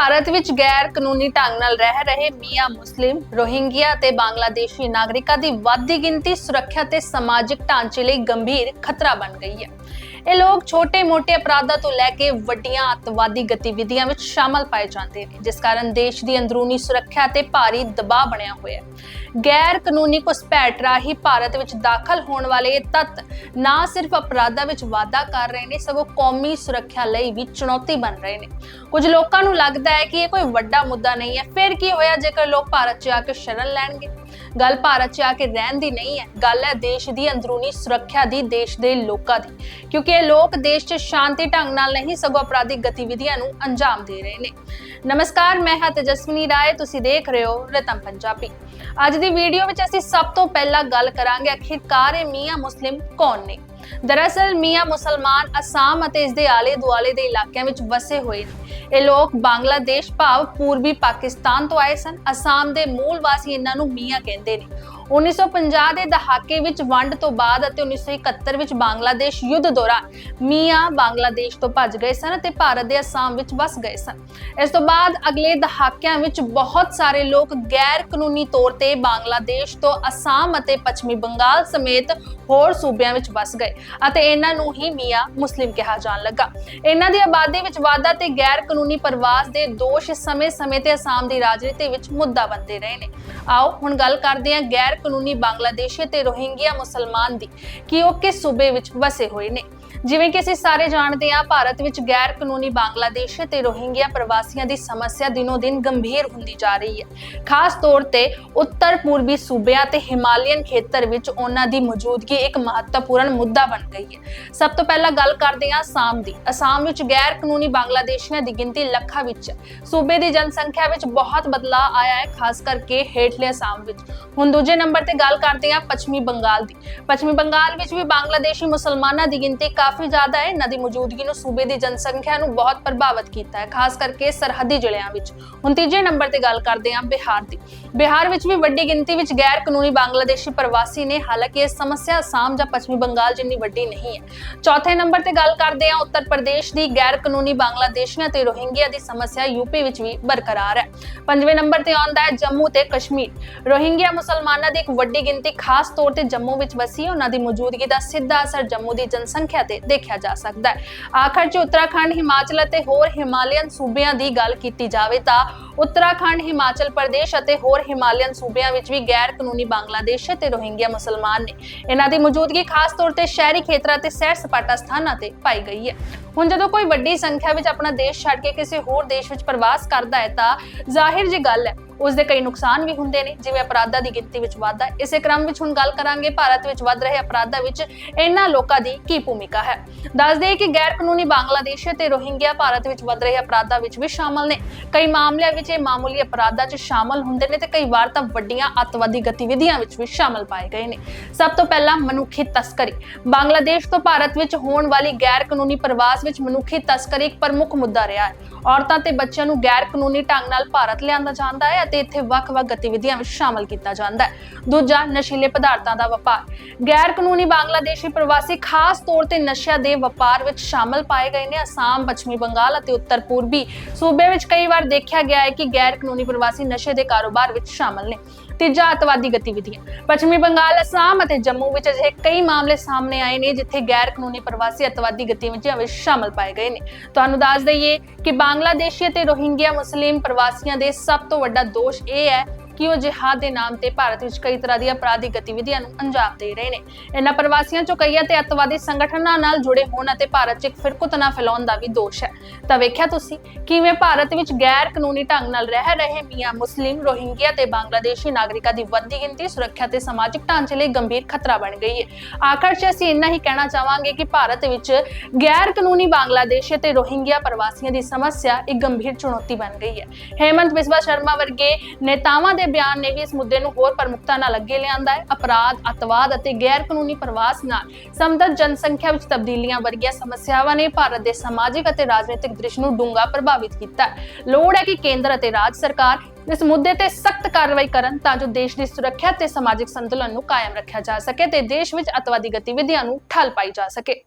ਭਾਰਤ ਵਿੱਚ ਗੈਰ ਕਾਨੂੰਨੀ ਢੰਗ ਨਾਲ ਰਹਿ ਰਹੇ ਮੀਆਂ ਮੁਸਲਿਮ, ਰੋਹਿੰਗਿਆ ਤੇ ਬੰਗਲਾਦੇਸ਼ੀ ਨਾਗਰਿਕਾਂ ਦੀ ਵੱਧਦੀ ਗਿਣਤੀ ਸੁਰੱਖਿਆ ਤੇ ਸਮਾਜਿਕ ਢਾਂਚੇ ਲਈ ਗੰਭੀਰ ਖਤਰਾ ਬਣ ਗਈ ਹੈ। ਇਹ ਲੋਕ ਛੋਟੇ-ਮੋਟੇ ਅਪਰਾਧਾਂ ਤੋਂ ਲੈ ਕੇ ਵੱਡੀਆਂ ਅੱਤਵਾਦੀ ਗਤੀਵਿਧੀਆਂ ਵਿੱਚ ਸ਼ਾਮਲ ਪਾਏ ਜਾਂਦੇ ਨੇ, ਜਿਸ ਕਾਰਨ ਦੇਸ਼ ਦੀ ਅੰਦਰੂਨੀ ਸੁਰੱਖਿਆ ਤੇ ਭਾਰੀ ਦਬਾਅ ਬਣਿਆ ਹੋਇਆ ਹੈ। ਗੈਰ ਕਾਨੂੰਨੀ ਘੁਸਪੈਠ ਰਾਹੀਂ ਭਾਰਤ ਵਿੱਚ ਦਾਖਲ ਹੋਣ ਵਾਲੇ ਇਹ ਤੱਤ ਨਾ ਸਿਰਫ ਅਪਰਾਧਾਂ ਵਿੱਚ ਵਾਧਾ ਕਰ ਰਹੇ ਨੇ, ਸਗੋਂ ਕੌਮੀ ਸੁਰੱਖਿਆ ਲਈ ਵੀ ਚੁਣੌਤੀ ਬਣ ਰਹੇ ਨੇ। ਕੁਝ ਲੋਕਾਂ ਨੂੰ ਲੱਗਦਾ ਹੈ ਕਿ ਇਹ ਕੋਈ ਵੱਡਾ ਮੁੱਦਾ ਨਹੀਂ ਹੈ। ਫਿਰ ਕੀ ਹੋਇਆ ਜੇਕਰ ਲੋਕ ਭਾਰਤ 'ਚ ਆ ਕੇ ਸ਼ਰਨ ਲੈਣਗੇ? ਗੱਲ ਭਾਰਤ 'ਚ ਆ ਕੇ ਰਹਿਣ ਦੀ ਨਹੀਂ ਹੈ। ਗੱਲ ਹੈ ਦੇਸ਼ ਦੀ ਅੰਦਰੂਨੀ ਸੁਰੱਖਿਆ ਦੀ, ਦੇਸ਼ ਦੇ ਲੋਕਾਂ ਦੀ। ਕਿਉਂਕਿ ਇਹ ਲੋਕ ਦੇਸ਼ 'ਚ ਸ਼ਾਂਤੀ ਢੰਗ ਨਾਲ ਨਹੀਂ, ਸਗੋਂ ਅਪਰਾਧਿਕ ਗਤੀਵਿਧੀਆਂ ਨੂੰ ਅੰਜਾਮ ਦੇ ਰਹੇ ਨੇ। ਨਮਸਕਾਰ, ਮੈਂ ਹਾਂ ਤੇਜਸਵਨੀ ਰਾਏ, ਤੁਸੀਂ ਦੇਖ ਰਹੇ ਹੋ ਰਤਨ ਪੰਜਾਬੀ। ਅੱਜ ਦੀ ਵੀਡੀਓ ਵਿੱਚ ਅਸੀਂ ਸਭ ਤੋਂ ਪਹਿਲਾਂ ਗੱਲ ਕਰਾਂਗੇ ਆਖਿਰਕਾਰ ਇਹ ਮੀਆਂ ਮੁਸਲਿਮ ਕੌਣ ਨੇ? ਦਰਅਸਲ ਮੀਆਂ ਮੁਸਲਮਾਨ ਅਸਾਮ ਅਤੇ ਇਸ ਦੇ ਆਲੇ ਦੁਆਲੇ ਦੇ ਇਲਾਕਿਆਂ ਵਿੱਚ ਵਸੇ ਹੋਏ ਨੇ। ਇਹ ਲੋਕ ਬੰਗਲਾਦੇਸ਼ ਭਾਵ ਪੂਰਬੀ ਪਾਕਿਸਤਾਨ ਤੋਂ ਆਏ ਸਨ। ਅਸਾਮ ਦੇ ਮੂਲ ਵਾਸੀ ਇਹਨਾਂ ਨੂੰ ਮੀਆਂ ਕਹਿੰਦੇ ਨੇ। 1950 ਦੇ ਦਹਾਕੇ ਵਿੱਚ ਵੰਡ ਤੋਂ ਬਾਅਦ ਅਤੇ 1971 ਵਿੱਚ ਬੰਗਲਾਦੇਸ਼ ਯੁੱਧ ਦੌਰਾਨ ਮੀਆਂ ਬੰਗਲਾਦੇਸ਼ ਤੋਂ ਭੱਜ ਗਏ ਸਨ ਅਤੇ ਭਾਰਤ ਦੇ ਅਸਾਮ ਵਿੱਚ ਵਸ ਗਏ ਸਨ। ਇਸ ਤੋਂ ਬਾਅਦ ਅਗਲੇ ਦਹਾਕਿਆਂ ਵਿੱਚ ਬਹੁਤ ਸਾਰੇ ਲੋਕ ਗੈਰ ਕਾਨੂੰਨੀ ਤੌਰ ਤੇ ਬੰਗਲਾਦੇਸ਼ ਤੋਂ ਅਸਾਮ ਅਤੇ ਪੱਛਮੀ ਬੰਗਾਲ ਸਮੇਤ ਹੋਰ ਸੂਬਿਆਂ ਵਿੱਚ ਵਸ ਗਏ ਅਤੇ ਇਹਨਾਂ ਨੂੰ ਹੀ ਮੀਆਂ ਮੁਸਲਿਮ ਕਿਹਾ ਜਾਣ ਲੱਗਾ। ਇਹਨਾਂ ਦੀ ਆਬਾਦੀ ਵਿੱਚ ਵਾਧਾ ਤੇ ਗੈਰ ਕਾਨੂੰਨੀ ਪ੍ਰਵਾਸ ਦੇ ਦੋਸ਼ ਸਮੇਂ-ਸਮੇਂ ਤੇ ਅਸਾਮ ਦੀ ਰਾਜਨੀਤੀ ਵਿੱਚ ਮੁੱਦਾ ਬਣਦੇ ਰਹੇ ਨੇ। ਆਓ ਹੁਣ ਗੱਲ ਕਰਦੇ ਹਾਂ ਗੈਰ ਕਾਨੂੰਨੀ ਬੰਗਲਾਦੇਸ਼ੀ ਤੇ ਰੋਹਿੰਗਿਆ ਮੁਸਲਮਾਨ ਦੀ, ਕਿ ਉਹ ਕਿਸ ਸੂਬੇ ਵਿੱਚ ਵਸੇ ਹੋਏ ਨੇ? ਜਿਵੇਂ ਕਿ ਅਸੀਂ ਸਾਰੇ ਜਾਣਦੇ ਹਾਂ, ਭਾਰਤ ਵਿੱਚ ਗੈਰ ਕਾਨੂੰਨੀ ਬੰਗਲਾਦੇਸ਼ੀ ਤੇ ਰੋਹਿੰਗਿਆ ਪ੍ਰਵਾਸੀਆਂ ਦੀ ਸਮੱਸਿਆ ਦਿਨੋ-ਦਿਨ ਗੰਭੀਰ ਹੁੰਦੀ ਜਾ ਰਹੀ ਹੈ। ਖਾਸ ਤੌਰ ਤੇ ਉੱਤਰ ਪੂਰਬੀ ਸੂਬਿਆਂ ਤੇ ਹਿਮਾਲਯਨ ਖੇਤਰ ਵਿੱਚ ਉਹਨਾਂ ਦੀ ਮੌਜੂਦਗੀ ਇੱਕ ਮਹੱਤਵਪੂਰਨ ਮੁੱਦਾ ਬਣ ਗਈ ਹੈ। ਸਭ ਤੋਂ ਪਹਿਲਾਂ ਗੱਲ ਕਰਦੇ ਹਾਂ ਅਸਾਮ ਦੀ। ਅਸਾਮ ਵਿੱਚ ਗੈਰ ਕਾਨੂੰਨੀ ਬੰਗਲਾਦੇਸ਼ੀਆਂ ਦੀ ਗਿਣਤੀ ਲੱਖਾਂ ਵਿੱਚ ਹੈ। ਸੂਬੇ ਦੀ ਜਨਸੰਖਿਆ ਵਿੱਚ ਬਹੁਤ ਬਦਲਾਅ ਆਇਆ ਹੈ, ਖਾਸ ਕਰਕੇ ਹੇਠਲੇ ਅਸਾਮ ਵਿੱਚ। ਹੁਣ ਦੂਜੇ ਨੰਬਰ ਤੇ ਗੱਲ ਕਰਦੇ ਹਾਂ ਪੱਛਮੀ ਬੰਗਾਲ ਦੀ। ਪੱਛਮੀ ਬੰਗਾਲ ਵਿੱਚ ਵੀ ਬੰਗਲਾਦੇਸ਼ੀ ਮੁਸਲਮਾਨਾਂ ਦੀ ਗਿਣਤੀ ਕਾਫੀ ਜ਼ਿਆਦਾ ਹੈ। ਇਹਨਾਂ ਦੀ ਮੌਜੂਦਗੀ ਨੂੰ ਸੂਬੇ ਦੀ ਜਨਸੰਖਿਆ ਨੂੰ ਬਹੁਤ ਪ੍ਰਭਾਵਿਤ ਕੀਤਾ ਹੈ, ਖਾਸ ਕਰਕੇ ਸਰਹੱਦੀ ਜ਼ਿਲ੍ਹਿਆਂ ਵਿੱਚ। ਹੁਣ ਤੀਜੇ ਨੰਬਰ ਤੇ ਗੱਲ ਕਰਦੇ ਹਾਂ ਬਿਹਾਰ ਦੀ। ਬਿਹਾਰ ਵਿੱਚ ਵੀ ਵੱਡੀ ਗਿਣਤੀ ਵਿੱਚ ਗੈਰ ਕਾਨੂੰਨੀ ਬੰਗਲਾਦੇਸ਼ੀ ਪ੍ਰਵਾਸੀ ਨੇ, ਹਾਲਾਂਕਿ ਇਹ ਸਮੱਸਿਆ ਅਸਾਮ ਜਾਂ ਪੱਛਮੀ ਬੰਗਾਲ ਜਿੰਨੀ ਵੱਡੀ ਨਹੀਂ ਹੈ। ਚੌਥੇ ਨੰਬਰ ਤੇ ਗੱਲ ਕਰਦੇ ਹਾਂ ਉੱਤਰ ਪ੍ਰਦੇਸ਼ ਦੀ ਗੈਰ ਕਾਨੂੰਨੀ ਬੰਗਲਾਦੇਸ਼ੀਆਂ ਤੇ ਰੋਹਿੰਗਿਆ ਦੀ ਸਮੱਸਿਆ ਯੂਪੀ ਵਿੱਚ ਵੀ ਬਰਕਰਾਰ ਹੈ। ਪੰਜਵੇਂ ਨੰਬਰ ਤੇ ਆਉਂਦਾ ਹੈ ਜੰਮੂ ਤੇ ਕਸ਼ਮੀਰ। ਰੋਹਿੰਗਿਆ ਮੁਸਲਮਾਨਾਂ ਦੀ ਇੱਕ ਵੱਡੀ ਗਿਣਤੀ ਖਾਸ ਤੌਰ ਤੇ ਜੰਮੂ ਵਿੱਚ ਵਸੀ ਹੈ। ਉਹਨਾਂ ਦੀ ਮੌਜੂਦਗੀ ਦਾ ਸਿੱਧਾ ਅਸਰ ਜੰਮੂ ਦੀ ਜਨਸੰਖਿਆ ਤੇ ਦੇਖਿਆ ਜਾ ਸਕਦਾ ਹੈ। ਆਖਰ 'ਚ ਉੱਤਰਾਖੰਡ, ਹਿਮਾਚਲ ਅਤੇ ਹੋਰ ਹਿਮਾਲਯਨ ਸੂਬਿਆਂ ਦੀ ਗੱਲ ਕੀਤੀ ਜਾਵੇ ਤਾਂ ਉੱਤਰਾਖੰਡ, ਹਿਮਾਚਲ ਪ੍ਰਦੇਸ਼ ਅਤੇ ਹੋਰ ਹਿਮਾਲਯਨ ਸੂਬਿਆਂ ਵਿੱਚ ਵੀ ਗੈਰ ਕਾਨੂੰਨੀ ਬੰਗਲਾਦੇਸ਼ੀ ਤੇ ਰੋਹਿੰਗਿਆ ਮੁਸਲਮਾਨ ਨੇ। ਇਹਨਾਂ ਦੀ ਮੌਜੂਦਗੀ ਖਾਸ ਤੌਰ ਤੇ ਸ਼ਹਿਰੀ ਖੇਤਰਾਂ ਤੇ ਸੈਰ ਸਪਾਟਾ ਸਥਾਨਾਂ ਤੇ ਪਾਈ ਗਈ ਹੈ। ਹੁਣ ਜਦੋਂ ਕੋਈ ਵੱਡੀ ਸੰਖਿਆ ਵਿੱਚ ਆਪਣਾ ਦੇਸ਼ ਛੱਡ ਕੇ ਕਿਸੇ ਹੋਰ ਦੇਸ਼ ਵਿੱਚ ਪ੍ਰਵਾਸ ਕਰਦਾ ਹੈ ਤਾਂ ਜ਼ਾਹਿਰ ਜੀ ਗੱਲ ਹੈ ਉਸ ਦੇ ਕਈ ਨੁਕਸਾਨ ਵੀ ਹੁੰਦੇ ਨੇ, ਜਿਵੇਂ ਅਪਰਾਧਾਂ ਦੀ ਗਿਣਤੀ ਵਿੱਚ ਵਾਧਾ। ਇਸੇ ਕ੍ਰਮ ਵਿੱਚ ਹੁਣ ਗੱਲ ਕਰਾਂਗੇ, ਭਾਰਤ ਵਿੱਚ ਵੱਧ ਰਹੇ ਅਪਰਾਧਾਂ ਵਿੱਚ ਇਹਨਾਂ ਲੋਕਾਂ ਦੀ ਕੀ ਭੂਮਿਕਾ ਹੈ। ਦੱਸ ਦਈਏ ਕਿ ਗੈਰ ਕਾਨੂੰਨੀ ਬੰਗਲਾਦੇਸ਼ੀ ਤੇ ਰੋਹਿੰਗਿਆ ਭਾਰਤ ਵਿੱਚ ਵੱਧ ਰਹੇ ਅਪਰਾਧਾਂ ਵਿੱਚ ਵੀ ਸ਼ਾਮਲ ਨੇ। ਕਈ ਮਾਮਲਿਆਂ ਵਿੱਚ ਇਹ ਮਾਮੂਲੀ ਅਪਰਾਧਾਂ 'ਚ ਸ਼ਾਮਲ ਹੁੰਦੇ ਨੇ ਤੇ ਕਈ ਵਾਰ ਤਾਂ ਵੱਡੀਆਂ ਅੱਤਵਾਦੀ ਗਤੀਵਿਧੀਆਂ ਵਿੱਚ ਵੀ ਸ਼ਾਮਲ ਪਾਏ ਗਏ ਨੇ। ਸਭ ਤੋਂ ਪਹਿਲਾਂ ਮਨੁੱਖੀ ਤਸਕਰੀ। ਬੰਗਲਾਦੇਸ਼ ਤੋਂ ਭਾਰਤ ਵਿੱਚ ਹੋਣ ਵਾਲੀ ਗੈਰ ਕਾਨੂੰਨੀ ਪ੍ਰਵਾਸ ਵਿੱਚ ਮਨੁੱਖੀ ਤਸਕਰੀ ਇੱਕ ਪ੍ਰਮੁੱਖ ਮੁੱਦਾ ਰਿਹਾ ਹੈ। ਔਰਤਾਂ ਤੇ ਬੱਚਿਆਂ ਨੂੰ ਗੈਰ ਕਾਨੂੰਨੀ ਢੰਗ ਨਾਲ ਭਾਰਤ ਲਿਆਂਦਾ ਜਾਂਦਾ ਹੈ ਅਤੇ ਇੱਥੇ ਵੱਖ-ਵੱਖ ਗਤੀਵਿਧੀਆਂ ਵਿੱਚ ਸ਼ਾਮਲ ਕੀਤਾ ਜਾਂਦਾ ਹੈ। ਦੂਜਾ, ਨਸ਼ੀਲੇ ਪਦਾਰਥਾਂ ਦਾ ਵਪਾਰ। ਗੈਰ ਕਾਨੂੰਨੀ ਬੰਗਲਾਦੇਸ਼ੀ ਪ੍ਰਵਾਸੀ ਖਾਸ ਤੌਰ ਤੇ ਨਸ਼ਿਆਂ ਦੇ ਵਪਾਰ ਵਿੱਚ ਸ਼ਾਮਲ ਪਾਏ ਗਏ ਨੇ। ਅਸਾਮ, ਪੱਛਮੀ ਬੰਗਾਲ ਅਤੇ ਉੱਤਰ ਪੂਰਬੀ ਸੂਬੇ ਵਿੱਚ ਕਈ ਵਾਰ ਦੇਖਿਆ ਗਿਆ ਹੈ ਕਿ ਗੈਰ ਕਾਨੂੰਨੀ ਪ੍ਰਵਾਸੀ ਨਸ਼ੇ ਦੇ ਕਾਰੋਬਾਰ ਵਿੱਚ ਸ਼ਾਮਲ ਨੇ। ਤੀਜਾ ਅਤਵਾਦੀ ਗਤੀਵਿਧੀਆਂ। ਪੱਛਮੀ ਬੰਗਾਲ, ਅਸਾਮ ਅਤੇ ਜੰਮੂ ਵਿੱਚ ਅਜਿਹੇ ਕਈ ਮਾਮਲੇ ਸਾਹਮਣੇ ਆਏ ਨੇ, ਜਿੱਥੇ ਗੈਰ ਕਾਨੂੰਨੀ ਪ੍ਰਵਾਸੀ ਅਤਵਾਦੀ ਗਤੀਵਿਧੀਆਂ ਵਿੱਚ ਸ਼ਾਮਲ ਪਾਏ ਗਏ ਨੇ। ਤੁਹਾਨੂੰ ਦੱਸ ਦਈਏ ਕਿ ਬੰਗਲਾਦੇਸ਼ੀ ਅਤੇ ਰੋਹਿੰਗਿਆ ਮੁਸਲਿਮ ਪ੍ਰਵਾਸੀਆਂ ਦੇ ਸਭ ਤੋਂ ਵੱਡਾ ਦੋਸ਼ ਇਹ ਹੈ ਕਿ ਉਹ ਜਿਹਾਦ ਦੇ ਨਾਮ ਤੇ ਭਾਰਤ ਵਿੱਚ ਕਈ ਤਰ੍ਹਾਂ ਦੀਆਂ ਅਪਰਾਧਿਕ ਗਤੀਵਿਧੀਆਂ ਨੂੰ ਅੰਜਾਮ ਦੇ ਰਹੇ ਨੇ। ਇਹਨਾਂ ਪ੍ਰਵਾਸੀਆਂ ਚੋਂ ਕਈਆਂ ਤੇ ਅਤਵਾਦੀ ਸੰਗਠਨਾਂ ਨਾਲ ਜੁੜੇ ਹੋਣ ਅਤੇ ਭਾਰਤ 'ਚ ਇੱਕ ਫਿਰਕੁਤਨਾ ਫੈਲਾਉਣ ਦਾ ਵੀ ਦੋਸ਼ ਹੈ। ਤਾਂ ਵੇਖਿਆ ਤੁਸੀਂ ਕਿਵੇਂ ਭਾਰਤ ਵਿੱਚ ਗੈਰ ਕਾਨੂੰਨੀ ਢੰਗ ਨਾਲ ਰਹਿ ਰਹੇ ਮੀਆਂ ਮੁਸਲਿਮ, ਰੋਹਿੰਗਿਆ ਤੇ ਬੰਗਲਾਦੇਸ਼ੀ ਨਾਗਰਿਕਾਂ ਦੀ ਵੱਧਦੀ ਗਿਣਤੀ, ਸੁਰੱਖਿਆ ਤੇ ਸਮਾਜਿਕ ਢਾਂਚੇ ਲਈ ਗੰਭੀਰ ਖਤਰਾ ਬਣ ਗਈ ਹੈ। ਆਖਰ 'ਚ ਅਸੀਂ ਇੰਨਾ ਹੀ ਕਹਿਣਾ ਚਾਹਾਂਗੇ ਕਿ ਭਾਰਤ ਵਿੱਚ ਗੈਰ ਕਾਨੂੰਨੀ ਬੰਗਲਾਦੇਸ਼ੀ ਤੇ ਰੋਹਿੰਗਿਆ ਪ੍ਰਵਾਸੀਆਂ ਦੀ ਸਮੱਸਿਆ ਇੱਕ ਗੰਭੀਰ ਚੁਣੌਤੀ ਬਣ ਗਈ ਹੈ। ਹੇਮੰਤ ਬਿਸਵਾ ਸ਼ਰਮਾ ਵਰਗੇ ਨੇਤਾਵਾਂ ਦੇ ਬਿਆਨ ਨੇ ਵੀ ਇਸ ਮੁੱਦੇ ਨੂੰ ਹੋਰ ਪ੍ਰਮੁਖਤਾ ਨਾਲ ਅੱਗੇ ਲਿਆਂਦਾ ਹੈ। ਅਪਰਾਧ, ਅਤਵਾਦ ਅਤੇ ਗੈਰ ਕਾਨੂੰਨੀ ਪ੍ਰਵਾਸ ਨਾਲ ਸਮਦਤ ਜਨਸੰਖਿਆ ਵਿੱਚ ਤਬਦੀਲੀਆਂ ਵਰਗੀਆਂ ਸਮੱਸਿਆਵਾਂ ਨੇ ਭਾਰਤ ਦੇ ਸਮਾਜਿਕ ਅਤੇ ਰਾਜਨੀਤਿਕ ਦ੍ਰਿਸ਼ ਨੂੰ ਡੂੰਘਾ ਪ੍ਰਭਾਵਿਤ ਕੀਤਾ ਹੈ। ਲੋੜ ਹੈ ਕਿ ਕੇਂਦਰ ਅਤੇ ਰਾਜ ਸਰਕਾਰ ਇਸ ਮੁੱਦੇ ਤੇ ਸਖਤ ਕਾਰਵਾਈ ਕਰਨ ਤਾਂ ਜੋ ਦੇਸ਼ ਦੀ ਸੁਰੱਖਿਆ ਤੇ ਸਮਾਜਿਕ ਸੰਤੁਲਨ ਨੂੰ ਕਾਇਮ ਰੱਖਿਆ ਜਾ ਸਕੇ ਤੇ ਦੇਸ਼ ਵਿੱਚ ਅਤਵਾਦੀ ਗਤੀਵਿਧੀਆਂ ਨੂੰ ਠੱਲ ਪਾਈ ਜਾ ਸਕੇ।